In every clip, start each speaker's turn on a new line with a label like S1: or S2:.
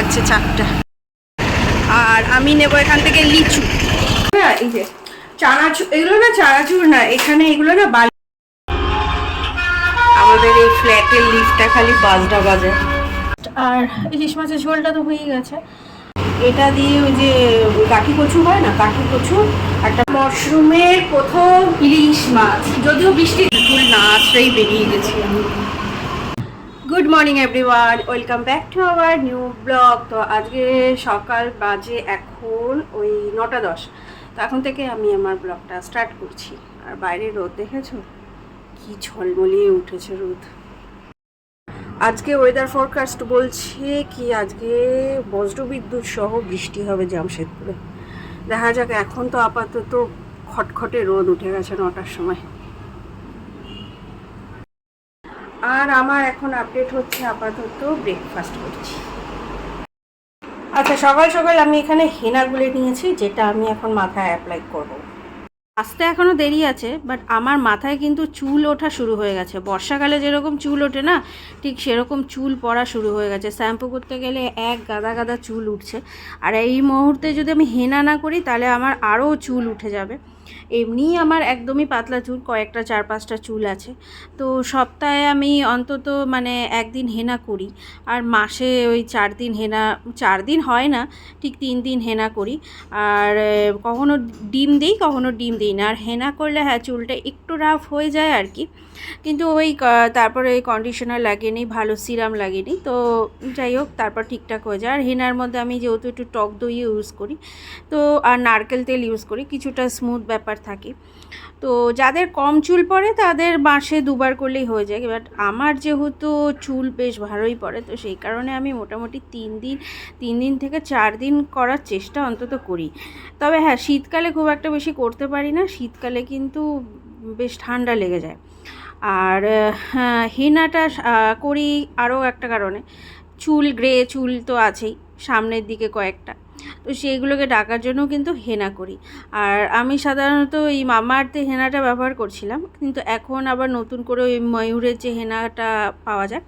S1: লাগছে চাকটা আর আমি নেব এখান থেকে লিচু। হ্যাঁ এই যে চানাচুর এগুলো না চানাচুর না এখানে এগুলো না বালি আমাদের এই ফ্ল্যাটের লিফটটা খালি বাজে। আর ইলিশ মাছের ঝোলটা তো হয়ে গেছে। এটা দিয়ে ওই যে কাঠি কচু হয় না কাঠি কচু একটা মশরুমের প্রথম ইলিশ মাছ। যদিও বৃষ্টি না আশ্রয় বেরিয়ে গেছি আমি। Good morning everyone welcome back to our new vlog তো আজকে সকাল বাজে এখন ওই নটা দশ। তো এখন থেকে আমি আমার ব্লগটা স্টার্ট করছি। আর বাইরে রোদ দেখেছ? কি ঝলমলিয়ে উঠেছে রোদ। আজকে ওয়েদার ফরকাস্ট বলছে কি আজকে বজ্রবিদ্যুৎ সহ বৃষ্টি হবে জামশেদপুরে। দেখা যাক, এখন তো আপাতত খটখটে রোদ উঠে গেছে নটার সময়। আর আমার এখন আপডেট হচ্ছে আপাতত ব্রেকফাস্ট করছি। আচ্ছা সকাল সকাল আমি এখানে হেনা গুলে নিয়েছি, যেটা আমি এখন মাথায় অ্যাপ্লাই করব। আসতে এখনও দেরি আছে বাট আমার মাথায় কিন্তু চুল ওঠা শুরু হয়ে গেছে। বর্ষাকালে যেরকম চুল ওঠে না, ঠিক সেরকম চুল পড়া শুরু হয়ে গেছে। শ্যাম্পু করতে গেলে এক গাদা গাদা চুল উঠছে। আর এই মুহূর্তে যদি আমি হেনা না করি, তাহলে আমার আরও চুল উঠে যাবে। এমনিই আমার একদমই পাতলা চুল, কয়েকটা চার পাঁচটা চুল আছে। তো সপ্তাহে আমি অন্তত মানে একদিন হেনা করি আর মাসে ওই চার দিন হেনা, চার দিন হয় না, ঠিক তিন দিন হেনা করি। আর কখনো ডিম দিই, কখনো ডিম দিই না। আর হেনা করলে হ্যাঁ চুলটা একটু রাফ হয়ে যায় আর কি। কিন্তু ওই তারপরে কন্ডিশনার লাগেনি, ভালো সিরাম লাগেনি। তো যাই হোক, তারপর ঠিকঠাক হয়ে যায়। আর হেনার মধ্যে আমি যেহেতু একটু টক দই ইউজ করি, তো আর নারকেল তেল ইউজ করি। কিছুটা স্মুথ ব্যাপার থাকে। তো যাদের কম চুল পড়ে তাদের মাসে দুবার করলেই হয়ে যায়। বাট আমার যেহেতু চুল বেশ ভালোই পড়ে তো সেই কারণে আমি মোটামুটি তিন দিন তিন দিন থেকে চার দিন করার চেষ্টা অন্তত করি। তবে হ্যাঁ শীতকালে খুব একটা বেশি করতে পারি না। শীতকালে কিন্তু বেশ ঠান্ডা লেগে যায়। আর হ্যাঁ, হেনাটা করি আরও একটা কারণে। চুল গ্রে চুল তো আছেই সামনের দিকে কয়েকটা। তো সেইগুলোকে ডাকার জন্য কিন্তু হেনা করি। আর আমি সাধারণত এই মামাআর্থে হেনাটা ব্যবহার করছিলাম, কিন্তু এখন আবার নতুন করে ওই ময়ূরের যে হেনাটা পাওয়া যায়,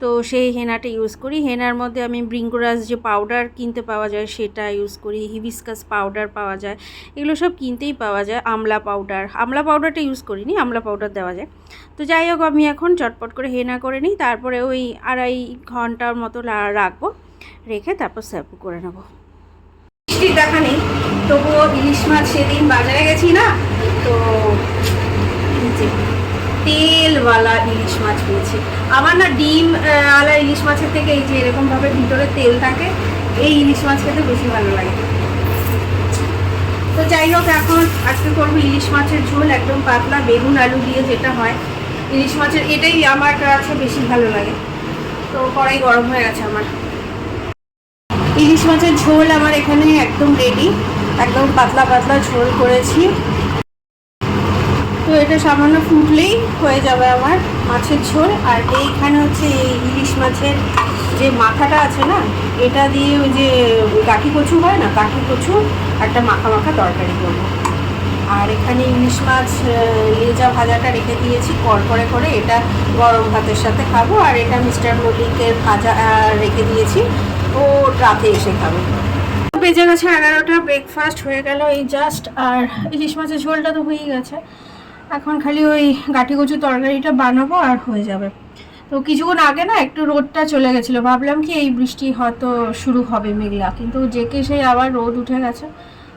S1: তো সেই হেনাটা ইউজ করি। হেনার মধ্যে আমি ব্রিঙ্গোরাস যে পাউডার কিনতে পাওয়া যায়, সেটা ইউজ করি। হিবিস্কাস পাউডার পাওয়া যায়। এগুলো সব কিনতেই পাওয়া যায়, আমলা পাউডার আমলা পাউডারটা ইউজ করিনি, আমলা পাউডার দেওয়া যায়। তো যাই হোক, আমি এখন চটপট করে হেনা করে নিই, তারপরে ওই আড়াই ঘণ্টার মতো রাখব, রেখে তারপর স্যাপু করে নেব। বৃষ্টির দেখা নেই। তবুও ইলিশ মাছ সেদিন বাজারে গেছি না, তো তেলওয়ালা ইলিশ মাছ পেয়েছি। আমার না ডিম আলা ইলিশ মাছের থেকে এই যে এরকমভাবে ভিতরে তেল থাকে, এই ইলিশ মাছ খেতে বেশি ভালো লাগে। তো যাই হোক, এখন আজকে করব ইলিশ মাছের ঝোল, একদম পাতলা বেগুন, আলু দিয়ে যেটা হয়। ইলিশ মাছের এটাই আমার কাছে বেশি ভালো লাগে। তো কড়াই গরম হয়ে গেছে আমার। ইলিশ মাছের ঝোল আমার এখানে একদম রেডি একদম পাতলা পাতলা ঝোল করেছি। তো এটা সামান্য ফুটলেই হয়ে যাবে আমার মাছের ঝোল। আর এইখানে হচ্ছে এই ইলিশ মাছের যে মাথাটা আছে না, এটা দিয়ে ওই যে কাঠি কচু হয় না কাঠি কচু, একটা মাখা মাখা তরকারি করব। আর এখানে ইলিশ মাছ লেজা ভাজাটা রেখে দিয়েছি কড়কড়ে করে এটা গরম ভাতের সাথে খাব। আর এটা মিস্টার মল্লিকের ভাজা রেখে দিয়েছি। ও রাতে এসে খাবে। বেজে গেছে এগারোটা ব্রেকফাস্ট হয়ে গেল এই জাস্ট আর ইলিশ মাছের ঝোলটা তো হয়েই গেছে। এখন খালি ওই গাঠি কচু তরকারিটা বানাবো আর হয়ে যাবে। তো কিছুক্ষণ আগে না একটু রোদটা চলে গেছিল। ভাবলাম কি এই বৃষ্টি হয়তো শুরু হবে মেঘলা, কিন্তু যেকে সেই আবার রোদ উঠে গেছে।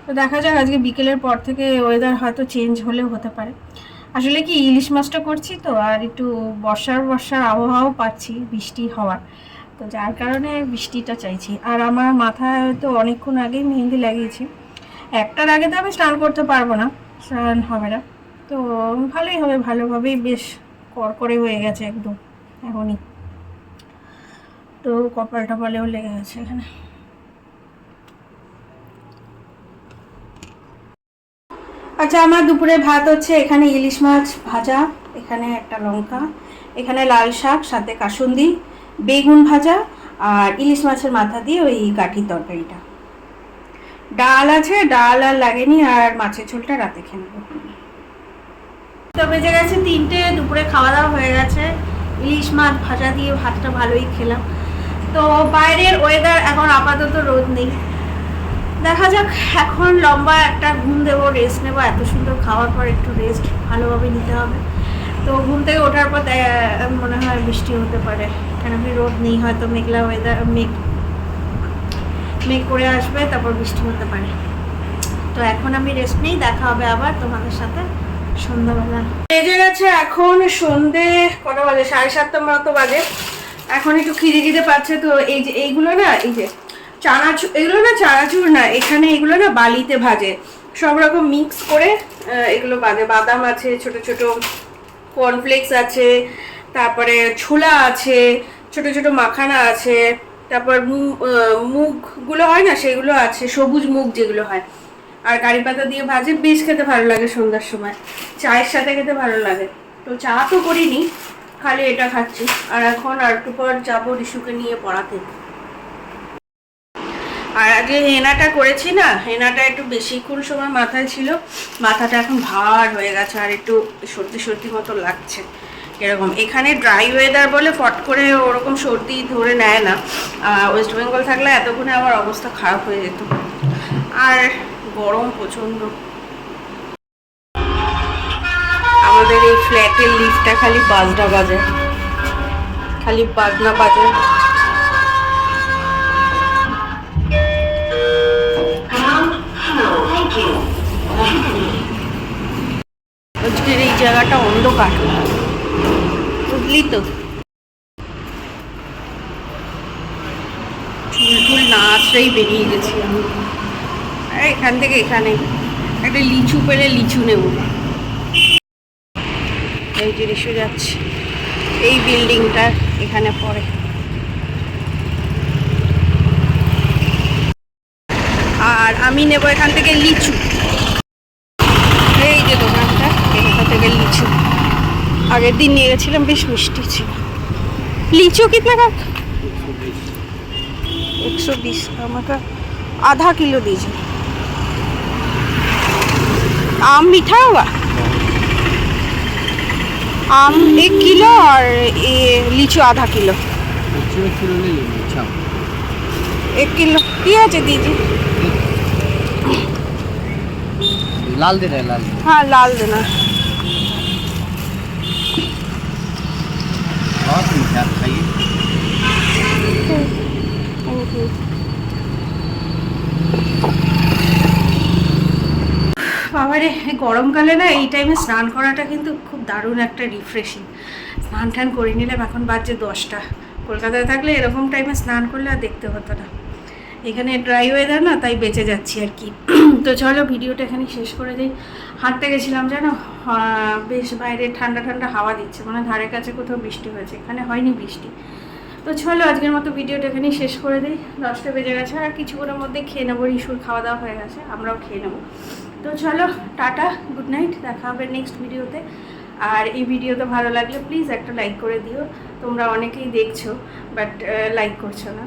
S1: তো দেখা যাক আজকে বিকেলের পর থেকে ওয়েদার হয়তো চেঞ্জ হলেও হতে পারে। আসলে কি ইলিশ মাছটা করছি তো, আর একটু বর্ষার বর্ষার আবহাওয়াও পাচ্ছি বৃষ্টি হওয়ার। তো যার কারণে বৃষ্টিটা চাইছি। আর আমার মাথায় তো অনেকক্ষণ আগেই মেহেন্দি লাগিয়েছি। একটার আগে তো আমি স্নান করতে পারব না, স্নান হবে না। তো ভালোই হবে, ভালোভাবেই বেশ করকরে হয়ে গেছে একদম, এখনই। তো কপাল টপালেও লেগে গেছে এখানে। আচ্ছা আমার দুপুরে ভাত হচ্ছে এখানে ইলিশ মাছ ভাজা, এখানে একটা লঙ্কা, এখানে লাল শাক, সাথে কাসুন্দি। বেগুন ভাজা আর ইলিশ মাছের মাথা দিয়ে ওই কাঠির তরকারিটা। ডাল আছে, ডাল আর লাগেনি আর মাছের ঝোলটা রাতে খেয়ে নেব। তো বেজে গেছে তিনটে, দুপুরে খাওয়া দাওয়া হয়ে গেছে। ইলিশ মাছ ভাজা দিয়ে ভাতটা ভালোই খেলাম। তো বাইরের ওয়েদার এখন আপাতত রোদ নেই। দেখা যাক, এখন লম্বা একটা ঘুম দেবো রেস্ট নেব। এত সুন্দর খাওয়ার পর একটু রেস্ট ভালোভাবে নিতে হবে। তো ঘুম থেকে ওঠার পর মনে হয় বৃষ্টি হতে পারে। কেন কি রোদ নেই, হয়তো মেঘলা ওয়েদার মেঘ মেঘ করে আসবে, তারপর বৃষ্টি হতে পারে। তো এখন আমি রেস্ট নেই, দেখা হবে আবার তোমাদের সাথে সন্ধ্যাবেলা। বেজে গেছে এখন সন্ধে, কটা বাজে? সাড়ে সাতটা মতো বাজে। এখন একটু খিদে খিদে পাচ্ছে, তো এই যে, এইগুলো না, এই যে, চানাচুর, এগুলো না চানাচুর না, এখানে এগুলো না বালিতে ভাজে। সব রকম মিক্স করে এগুলো বাজে। বাদাম আছে, ছোট ছোট কর্নফ্লেক্স আছে তারপরে ছোলা আছে ছোট ছোট মাখানা আছে তারপর মু- আহ, মুগগুলো হয় না সেগুলো আছে সবুজ মুগ যেগুলো হয়। আর কারি পাতা দিয়ে ভাজে বেশ খেতে ভালো লাগে সন্ধ্যার সময়। চায়ের সাথে খেতে ভালো লাগে। তো চা তো করিনি খালি এটা খাচ্ছি। আর এখন আর একটু পর যাব রিশুকে নিয়ে পড়াতে। আর আগে হেনাটা করেছি না, হেনাটা একটু বেশিক্ষণ সময় মাথায় ছিল, মাথাটা এখন ভার হয়ে গেছে আর একটু সর্দি সর্দি মতো লাগছে, এরকম। এখানে ড্রাই ওয়েদার বলে ফট করে ওরকম সর্দি ধরে নেয় না ওয়েস্ট বেঙ্গল থাকলে এতক্ষণে আমার অবস্থা খারাপ হয়ে যেত। আর গরম প্রচণ্ড। আমাদের এই ফ্ল্যাটের লিফটটা খালি বাজনা বাজে, খালি বাজনা বাজে। অন্ধকার বুঝলি তো চুল টুল না আছড়েই বেরিয়ে গেছি আমি এখান থেকে এখানে একটা লিচু পেলে লিচু নেব এই যে যাচ্ছে এই বিল্ডিংটা এখানে পড়ে আর আমি নেব এখান থেকে লিচু এই যে দোকানটা এখান থেকে লিচু আগের দিন নিয়ে গেছিলাম বেশ মিষ্টি ছিল লিচু কিতনা का एक सौ बीस আমাকে आधा किलो दीजिए आम मीठा होगा आम एक किलो और ये लीचू आधा किलो
S2: एक किलो ले लीजिए अच्छा
S1: एक किलो ঠিক আছে दीजिए
S2: लाल दे रहे हैं लाल
S1: हाँ लाल देना এই গরমকালে না এই টাইমে স্নান করাটা কিন্তু খুব দারুণ একটা রিফ্রেশিং স্নান টান করে নিলাম, এখন বাজছে দশটা। কলকাতায় থাকলে এরকম টাইমে স্নান করলে আর দেখতে হতো না। এখানে ড্রাই ওয়েদার না, তাই বেঁচে যাচ্ছি আর কি। তো চলো ভিডিওটা এখানে শেষ করে দিই। হাঁটতে গেছিলাম জানো? বেশ বাইরে ঠান্ডা ঠান্ডা হাওয়া দিচ্ছে মানে ধারে কাছে কোথাও বৃষ্টি হয়েছে। এখানে হয়নি বৃষ্টি। তো চলো আজকের মতো ভিডিওটা এখানেই শেষ করে দিই। দশটা বেজে গেছে, আর কিছুক্ষণের মধ্যে খেয়ে নেব ইস্যুর খাওয়া দাওয়া হয়ে গেছে, আমরাও খেয়ে নেব। তো চলো, টাটা গুড নাইট দেখা হবে নেক্সট ভিডিওতে আর এই ভিডিওতে ভালো লাগলে প্লিজ একটা লাইক করে দিও। তোমরা অনেকেই দেখছ বাট লাইক করছ না।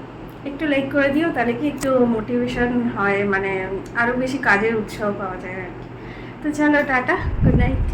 S1: একটু লাইক করে দিও, তাহলে কি একটু মোটিভেশন হয় মানে আরও বেশি কাজের উৎসাহ পাওয়া যায় আর কি। তো চলো, টাটা গুড নাইট